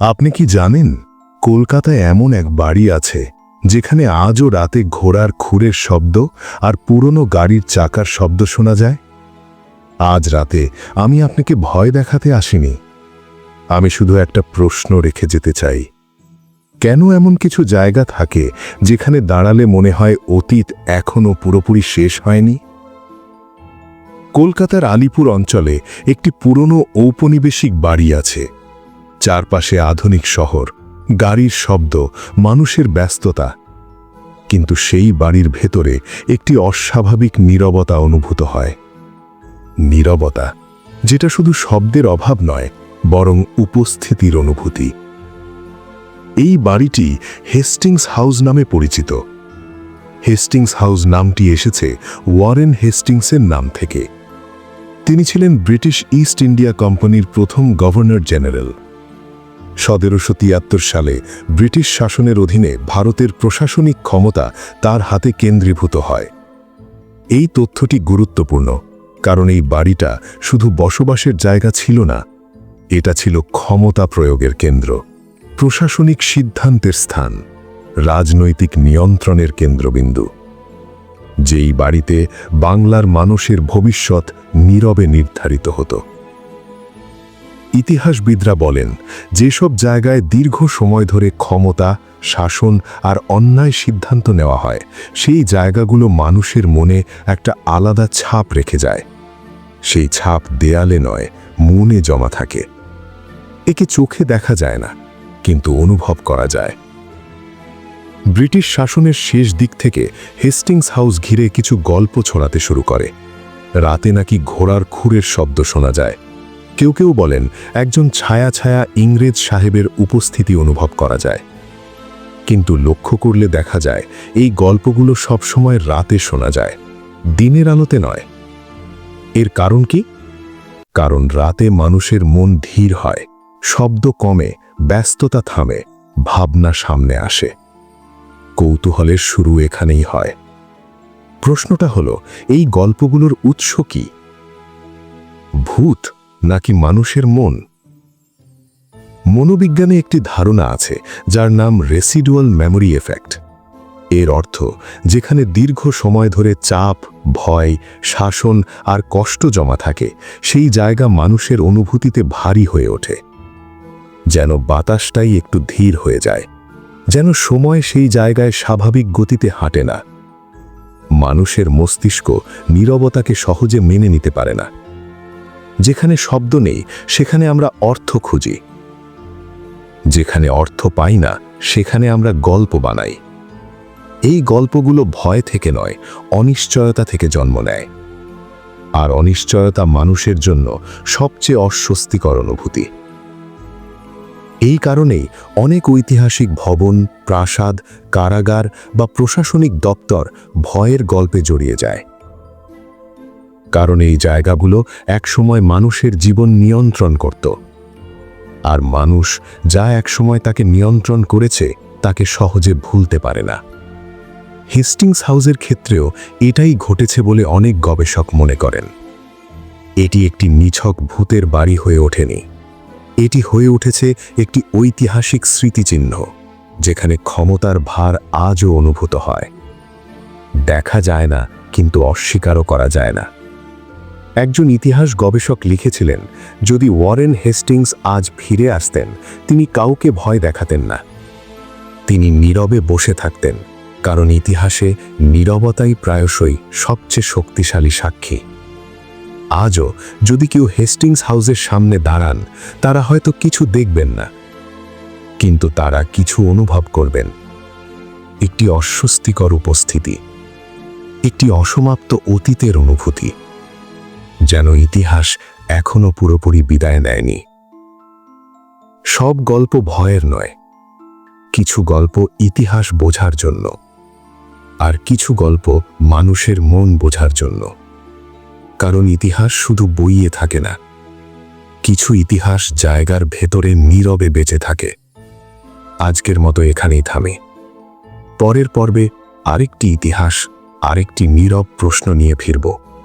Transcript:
আপনি কি জানেন, কলকাতায় এমন এক বাড়ি আছে, যেখানে আজও রাতে ঘোড়ার খুরের শব্দ আর পুরনো গাড়ির চাকার শব্দ শোনা যায়? আজ রাতে আমি আপনাকে ভয় দেখাতে আসিনি। আমি শুধু একটা প্রশ্ন রেখে যেতে চাই। কেন এমন কিছু জায়গা থাকে, যেখানে দাঁড়ালে মনে হয় অতীত এখনও পুরোপুরি শেষ হয়নি? কলকাতার আলিপুর অঞ্চলে একটি পুরনো ঔপনিবেশিক বাড়ি আছে। চারপাশে আধুনিক শহর, গাড়ির শব্দ, মানুষের ব্যস্ততা। কিন্তু সেই বাড়ির ভেতরে একটি অস্বাভাবিক নীরবতা অনুভূত হয়। নীরবতা, যেটা শুধু শব্দের অভাব নয়, বরং উপস্থিতির অনুভূতি। এই বাড়িটি হেস্টিংস হাউস নামে পরিচিত। হেস্টিংস হাউস নামটি এসেছে ওয়ারেন হেস্টিংসের নাম থেকে। তিনি ছিলেন ব্রিটিশ ইস্ট ইন্ডিয়া কোম্পানির প্রথম গভর্নর জেনারেল। সতেরোশো তিয়াত্তর সালে ব্রিটিশ শাসনের অধীনে ভারতের প্রশাসনিক ক্ষমতা তার হাতে কেন্দ্রীভূত হয়। এই তথ্যটি গুরুত্বপূর্ণ, কারণ এই বাড়িটা শুধু বসবাসের জায়গা ছিল না, এটা ছিল ক্ষমতা প্রয়োগের কেন্দ্র, প্রশাসনিক সিদ্ধান্তের স্থান, রাজনৈতিক নিয়ন্ত্রণের কেন্দ্রবিন্দু। যেই বাড়িতে বাংলার মানুষের ভবিষ্যৎ নীরবে নির্ধারিত হতো। ইতিহাসবিদরা বলেন, যেসব জায়গায় দীর্ঘ সময় ধরে ক্ষমতা, শাসন আর অন্যায় সিদ্ধান্ত নেওয়া হয়, সেই জায়গাগুলো মানুষের মনে একটা আলাদা ছাপ রেখে যায়। সেই ছাপ দেয়ালে নয়, মনে জমা থাকে। একে চোখে দেখা যায় না, কিন্তু অনুভব করা যায়। ব্রিটিশ শাসনের শেষ দিক থেকে হেস্টিংস হাউস ঘিরে কিছু গল্প ছড়াতে শুরু করে। রাতে নাকি ঘোড়ার খুরের শব্দ শোনা যায়। কেউ কেউ বলেন, একজন ছায়া ছায়া ইংরেজ সাহেবের উপস্থিতি অনুভব করা যায়। কিন্তু লক্ষ্য করলে দেখা যায়, এই গল্পগুলো সবসময় রাতে শোনা যায়, দিনের আলোতে নয়। এর কারণ কি? কারণ রাতে মানুষের মন ধীর হয়, শব্দ কমে, ব্যস্ততা থামে, ভাবনা সামনে আসে। কৌতূহলের শুরু এখানেই হয়। প্রশ্নটা হলো, এই গল্পগুলোর উৎস কি? ভূত নাকি মানুষের মন? মনোবিজ্ঞানে একটি ধারণা আছে, যার নাম রেসিডুয়াল মেমোরি এফেক্ট এর অর্থ, যেখানে দীর্ঘ সময় ধরে চাপ, ভয়, শাসন আর কষ্ট জমা থাকে, সেই জায়গা মানুষের অনুভূতিতে ভারী হয়ে ওঠে। যেন বাতাসটাই একটু ধীর হয়ে যায়, যেন সময় সেই জায়গায় স্বাভাবিক গতিতে হাঁটে না। মানুষের মস্তিষ্ক নীরবতাকে সহজে মেনে নিতে পারে না। যেখানে শব্দ নেই, সেখানে আমরা অর্থ খুঁজি। যেখানে অর্থ পাই না, সেখানে আমরা গল্প বানাই। এই গল্পগুলো ভয় থেকে নয়, অনিশ্চয়তা থেকে জন্ম নেয়। আর অনিশ্চয়তা মানুষের জন্য সবচেয়ে অস্বস্তিকর অনুভূতি। এই কারণেই অনেক ঐতিহাসিক ভবন, প্রাসাদ, কারাগার বা প্রশাসনিক দপ্তর ভয়ের গল্পে জড়িয়ে যায়। কারণ এই জায়গাগুলো একসময় মানুষের জীবন নিয়ন্ত্রণ করত। আর মানুষ যা একসময় তাকে নিয়ন্ত্রণ করেছে, তাকে সহজে ভুলতে পারে না। হেস্টিংস হাউসের ক্ষেত্রেও এটাই ঘটেছে বলে অনেক গবেষক মনে করেন। এটি একটি নিছক ভূতের বাড়ি হয়ে ওঠেনি। এটি হয়ে উঠেছে একটি ঐতিহাসিক স্মৃতিচিহ্ন, যেখানে ক্ষমতার ভার আজও অনুভূত হয়। দেখা যায় না, কিন্তু অস্বীকারও করা যায় না। একজন ইতিহাস গবেষক লিখেছিলেন, যদি ওয়ারেন হেস্টিংস আজ ফিরে আসতেন, তিনি কাউকে ভয় দেখাতেন না। তিনি নীরবে বসে থাকতেন, কারণ ইতিহাসে নীরবতাই প্রায়শই সবচেয়ে শক্তিশালী সাক্ষী। আজও যদি কেউ হেস্টিংস হাউসের সামনে দাঁড়ান, তারা হয়তো কিছু দেখবেন না। কিন্তু তারা কিছু অনুভব করবেন। একটি অস্বস্তিকর উপস্থিতি, একটি অসমাপ্ত অতীতের অনুভূতি। যেন ইতিহাস এখনও পুরোপুরি বিদায় নেয়নি। সব গল্প ভয়ের নয়, কিছু গল্প ইতিহাস বোঝার জন্য, আর কিছু গল্প মানুষের মন বোঝার জন্য। কারণ ইতিহাস শুধু বইয়ে থাকে না, কিছু ইতিহাস জায়গার ভেতরে নীরবে বেঁচে থাকে। আজকের মতো এখানেই থামে। পরের পর্বে আরেকটি ইতিহাস, আরেকটি নীরব প্রশ্ন নিয়ে ফিরব।